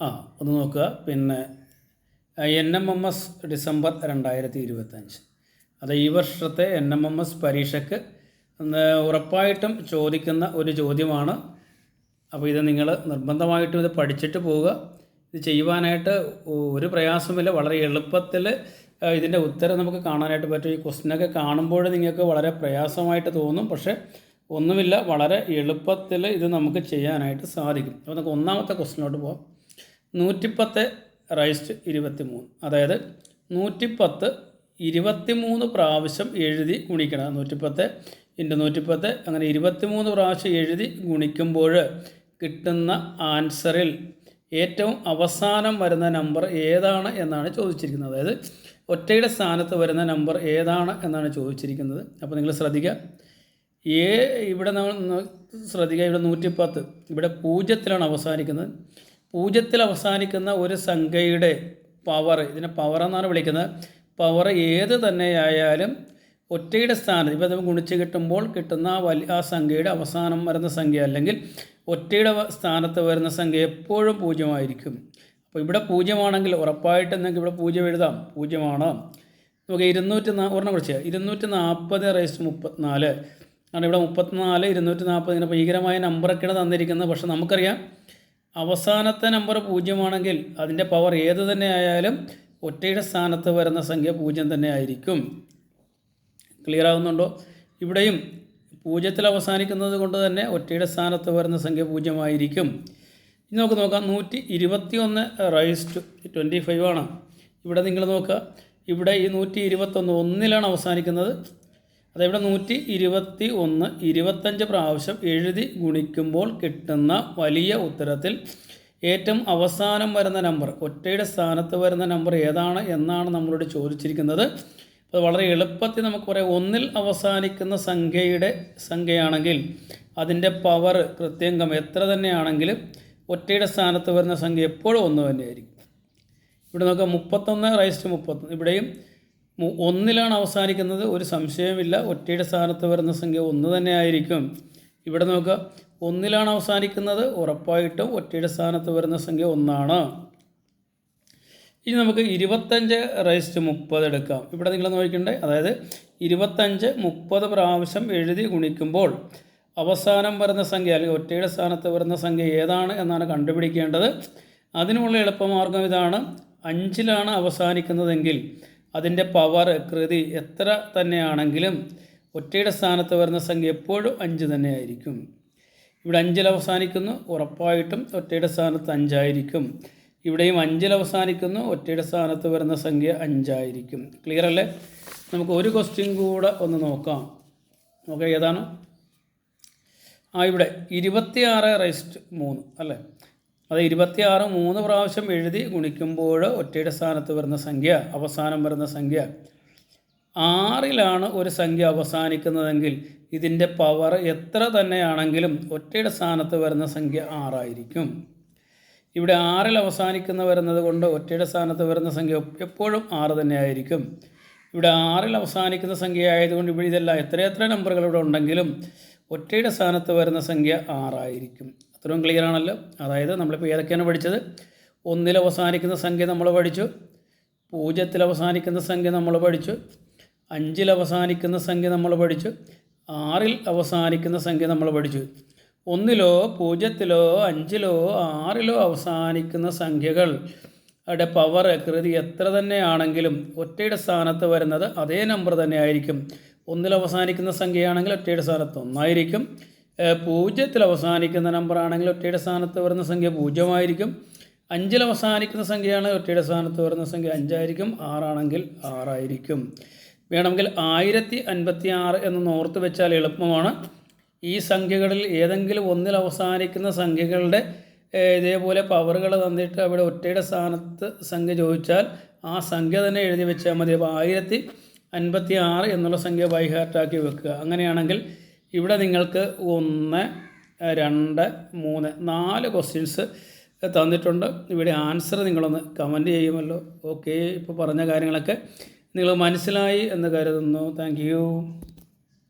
ആ ഒന്ന് നോക്കുക. പിന്നെ N M M S December രണ്ടായിരത്തി ഇരുപത്തഞ്ച് അത് ഈ വർഷത്തെ എൻ എം എം എസ് പരീക്ഷയ്ക്ക് ഉറപ്പായിട്ടും ചോദിക്കുന്ന ഒരു ചോദ്യമാണ്. അപ്പോൾ ഇത് നിങ്ങൾ നിർബന്ധമായിട്ടും ഇത് പഠിച്ചിട്ട് പോവുക. ഇത് ചെയ്യുവാനായിട്ട് ഒരു പ്രയാസമില്ല വളരെ എളുപ്പത്തിൽ ഇതിന്റെ ഉത്തരം നമുക്ക് കാണാനായിട്ട് പറ്റും. ഈ ക്വസ്റ്റിനൊക്കെ കാണുമ്പോൾ നിങ്ങൾക്ക് വളരെ പ്രയാസമായിട്ട് തോന്നും. പക്ഷേ ഒന്നുമില്ല. വളരെ എളുപ്പത്തിൽ ഇത് നമുക്ക് ചെയ്യാനായിട്ട് സാധിക്കും. അപ്പോൾ നമുക്ക് ഒന്നാമത്തെ ക്വസ്റ്റിനോട്ട് പോകാം നൂറ്റിപ്പത്ത് റൈസ്റ്റ് ഇരുപത്തി മൂന്ന് അതായത് നൂറ്റിപ്പത്ത് ഇരുപത്തി മൂന്ന് പ്രാവശ്യം എഴുതി ഗുണിക്കണം. നൂറ്റിപ്പത്ത് ഇന്റു നൂറ്റിപ്പത്ത് അങ്ങനെ ഇരുപത്തി മൂന്ന് പ്രാവശ്യം എഴുതി ഗുണിക്കുമ്പോൾ കിട്ടുന്ന ആൻസറിൽ ഏറ്റവും അവസാനം വരുന്ന നമ്പർ ഏതാണ് എന്നാണ് ചോദിച്ചിരിക്കുന്നത്. അതായത് ഒറ്റയുടെ സ്ഥാനത്ത് വരുന്ന നമ്പർ ഏതാണ് എന്നാണ് ചോദിച്ചിരിക്കുന്നത്. അപ്പോൾ നിങ്ങൾ ശ്രദ്ധിക്കുക. ഏ ഇവിടെ നമ്മൾ ശ്രദ്ധിക്കുക. ഇവിടെ നൂറ്റിപ്പത്ത്. ഇവിടെ പൂജ്യത്തിലാണ് അവസാനിക്കുന്നത്. പൂജ്യത്തിൽ അവസാനിക്കുന്ന ഒരു സംഖ്യയുടെ പവർ ഇതിനെ പവർ എന്നാണ് വിളിക്കുന്നത്. പവർ ഏത് തന്നെയായാലും ഒറ്റയുടെ സ്ഥാനത്ത് ഇപ്പോൾ നമ്മൾ ഗുണിച്ച് കിട്ടുമ്പോൾ കിട്ടുന്ന വലിയ ആ സംഖ്യയുടെ അവസാനം വരുന്ന സംഖ്യ അല്ലെങ്കിൽ ഒറ്റയുടെ സ്ഥാനത്ത് വരുന്ന സംഖ്യ എപ്പോഴും പൂജ്യമായിരിക്കും. അപ്പോൾ ഇവിടെ പൂജ്യമാണെങ്കിൽ ഉറപ്പായിട്ട് നിങ്ങൾക്ക് ഇവിടെ പൂജ്യം എഴുതാം. പൂജ്യമാണ്. നമുക്ക് ഇരുന്നൂറ്റി നാ ഒരെണ്ണം കുറിച്ച് ഇരുന്നൂറ്റി നാൽപ്പത് റേസ് മുപ്പത്തിനാല്. കാരണം ഇവിടെ മുപ്പത്തിനാല് ഇരുന്നൂറ്റി നാൽപ്പത് ഇങ്ങനെ ഭീകരമായ നമ്പറൊക്കെയാണ് തന്നിരിക്കുന്നത്. പക്ഷേ നമുക്കറിയാം അവസാനത്തെ നമ്പർ പൂജ്യമാണെങ്കിൽ അതിന്റെ പവർ ഏത് തന്നെ ആയാലും ഒറ്റയുടെ സ്ഥാനത്ത് വരുന്ന സംഖ്യ പൂജ്യം തന്നെ ആയിരിക്കും. ക്ലിയർ ആകുന്നുണ്ടോ ഇവിടെയും പൂജ്യത്തിൽ അവസാനിക്കുന്നത് കൊണ്ട് തന്നെ ഒറ്റയുടെ സ്ഥാനത്ത് വരുന്ന സംഖ്യ പൂജ്യമായിരിക്കും. ഇനി നമുക്ക് നോക്കാം. നൂറ്റി ഇരുപത്തി ഒന്ന് റൈസ് ടു ട്വന്റി ഫൈവ് ആണ്. ഇവിടെ നിങ്ങൾ നോക്കുക. ഇവിടെ ഈ നൂറ്റി ഇരുപത്തൊന്ന് ഒന്നിലാണ് അവസാനിക്കുന്നത്. അതെവിടെ? നൂറ്റി ഇരുപത്തി ഒന്ന് ഇരുപത്തഞ്ച് പ്രാവശ്യം എഴുതി ഗുണിക്കുമ്പോൾ കിട്ടുന്ന വലിയ ഉത്തരത്തിൽ ഏറ്റവും അവസാനം വരുന്ന നമ്പർ ഒറ്റയുടെ സ്ഥാനത്ത് വരുന്ന നമ്പർ ഏതാണ് എന്നാണ് നമ്മളോട് ചോദിച്ചിരിക്കുന്നത്. അത് വളരെ എളുപ്പത്തിൽ നമുക്ക് പറയാം ഒന്നിൽ അവസാനിക്കുന്ന സംഖ്യയുടെ സംഖ്യയാണെങ്കിൽ അതിന്റെ പവർ കൃത്യംഗം എത്ര തന്നെയാണെങ്കിലും ഒറ്റയുടെ സ്ഥാനത്ത് വരുന്ന സംഖ്യ എപ്പോഴും ഒന്ന് തന്നെയായിരിക്കും. ഇവിടെ നോക്കാം മുപ്പത്തൊന്ന് റൈസ്റ്റ് മുപ്പത്തൊന്ന് ഇവിടെയും ഒന്നിലാണ് അവസാനിക്കുന്നത്. ഒരു സംശയമില്ല ഒറ്റയുടെ സ്ഥാനത്ത് വരുന്ന സംഖ്യ ഒന്ന് തന്നെ ആയിരിക്കും. ഇവിടെ നോക്കുക. ഒന്നിലാണ് അവസാനിക്കുന്നത്. ഉറപ്പായിട്ടും ഒറ്റയുടെ സ്ഥാനത്ത് വരുന്ന സംഖ്യ ഒന്നാണ്. ഇനി നമുക്ക് ഇരുപത്തഞ്ച് റൈസ്റ്റ് മുപ്പത് എടുക്കാം. ഇവിടെ നിങ്ങൾ നോക്കണ്ടേ അതായത് ഇരുപത്തഞ്ച് മുപ്പത് പ്രാവശ്യം എഴുതി ഗുണിക്കുമ്പോൾ അവസാനം വരുന്ന സംഖ്യ അല്ലെങ്കിൽ ഒറ്റയുടെ സ്ഥാനത്ത് വരുന്ന സംഖ്യ ഏതാണ് എന്നാണ് കണ്ടുപിടിക്കേണ്ടത്. അതിനുള്ള എളുപ്പമാർഗം ഇതാണ്. അഞ്ചിലാണ് അവസാനിക്കുന്നതെങ്കിൽ അതിന്റെ പവർ കൃതി എത്ര തന്നെയാണെങ്കിലും ഒറ്റയുടെ സ്ഥാനത്ത് വരുന്ന സംഖ്യ എപ്പോഴും അഞ്ച് തന്നെയായിരിക്കും. ഇവിടെ അഞ്ചിൽ അവസാനിക്കുന്നു ഉറപ്പായിട്ടും ഒറ്റയുടെ സ്ഥാനത്ത് അഞ്ചായിരിക്കും. ഇവിടെയും അഞ്ചിൽ അവസാനിക്കുന്നു ഒറ്റയുടെ സ്ഥാനത്ത് വരുന്ന സംഖ്യ അഞ്ചായിരിക്കും. ക്ലിയർ അല്ലേ? നമുക്ക് ഒരു ക്വസ്റ്റ്യൻ കൂടെ ഒന്ന് നോക്കാം. ഓക്കെ ഏതാണ്? ആ ഇവിടെ ഇരുപത്തിയാറ് റൈസ്റ്റ് മൂന്ന് അല്ലേ? അത് ഇരുപത്തിയാറ് മൂന്ന് പ്രാവശ്യം എഴുതി ഗുണിക്കുമ്പോൾ ഒറ്റയുടെ സ്ഥാനത്ത് വരുന്ന സംഖ്യ അവസാനം വരുന്ന സംഖ്യ. ആറിലാണ് ഒരു സംഖ്യ അവസാനിക്കുന്നതെങ്കിൽ ഇതിന്റെ പവർ എത്ര തന്നെയാണെങ്കിലും ഒറ്റയുടെ സ്ഥാനത്ത് വരുന്ന സംഖ്യ ആറായിരിക്കും. ഇവിടെ ആറിൽ അവസാനിക്കുന്ന വരുന്നത് കൊണ്ട് ഒറ്റയുടെ സ്ഥാനത്ത് വരുന്ന സംഖ്യ എപ്പോഴും ആറ് തന്നെയായിരിക്കും. ഇവിടെ ആറിൽ അവസാനിക്കുന്ന സംഖ്യ ആയതുകൊണ്ട് ഇവിടെ ഇതെല്ലാം എത്രയെത്ര നമ്പറുകൾ ഇവിടെ ഉണ്ടെങ്കിലും ഒറ്റയുടെ സ്ഥാനത്ത് വരുന്ന സംഖ്യ ആറായിരിക്കും. അത്രയും ക്ലിയർ ആണല്ലോ. അതായത് നമ്മളിപ്പോൾ ഏതൊക്കെയാണ് പഠിച്ചത്? ഒന്നിൽ അവസാനിക്കുന്ന സംഖ്യ നമ്മൾ പഠിച്ചു. പൂജ്യത്തിൽ അവസാനിക്കുന്ന സംഖ്യ നമ്മൾ പഠിച്ചു. അഞ്ചിൽ അവസാനിക്കുന്ന സംഖ്യ നമ്മൾ പഠിച്ചു. ആറിൽ അവസാനിക്കുന്ന സംഖ്യ നമ്മൾ പഠിച്ചു. ഒന്നിലോ പൂജ്യത്തിലോ അഞ്ചിലോ ആറിലോ അവസാനിക്കുന്ന സംഖ്യകൾ. യുടെ പവർ കൃതി എത്ര തന്നെയാണെങ്കിലും ഒറ്റയുടെ സ്ഥാനത്ത് വരുന്നത് അതേ നമ്പർ തന്നെ ആയിരിക്കും ഒന്നിൽ അവസാനിക്കുന്ന സംഖ്യയാണെങ്കിൽ ഒറ്റയുടെ സ്ഥാനത്ത് ഒന്നായിരിക്കും. പൂജ്യത്തിൽ അവസാനിക്കുന്ന നമ്പർ ആണെങ്കിൽ ഒറ്റയുടെ സ്ഥാനത്ത് വരുന്ന സംഖ്യ പൂജ്യമായിരിക്കും. അഞ്ചിൽ അവസാനിക്കുന്ന സംഖ്യയാണ് ഒറ്റയുടെ സ്ഥാനത്ത് വരുന്ന സംഖ്യ അഞ്ചായിരിക്കും. ആറാണെങ്കിൽ ആറായിരിക്കും. വേണമെങ്കിൽ ആയിരത്തി അൻപത്തി ആറ് എന്ന് ഓർത്ത് വെച്ചാൽ എളുപ്പമാണ്. ഈ സംഖ്യകളിൽ ഏതെങ്കിലും ഒന്നിൽ അവസാനിക്കുന്ന സംഖ്യകളുടെ ഇതേപോലെ പവറുകൾ തന്നിട്ട് അവിടെ ഒറ്റയുടെ സ്ഥാനത്ത് സംഖ്യ ചോദിച്ചാൽ ആ സംഖ്യ തന്നെ എഴുതി വെച്ചാൽ മതി. അപ്പോൾ ആയിരത്തി അൻപത്തി ആറ് എന്നുള്ള സംഖ്യ ബൈഹാർട്ടാക്കി വെക്കുക. അങ്ങനെയാണെങ്കിൽ ഇവിടെ നിങ്ങൾക്ക് ഒന്ന് രണ്ട് മൂന്ന് നാല് ക്വസ്റ്റ്യൻസ് തന്നിട്ടുണ്ട്. ഇവിടെ ആൻസർ നിങ്ങളൊന്ന് കമന്റ് ചെയ്യുമല്ലോ. ഓക്കെ ഇപ്പോൾ പറഞ്ഞ കാര്യങ്ങളൊക്കെ നിങ്ങൾ മനസ്സിലായി എന്ന് കരുതുന്നു. താങ്ക്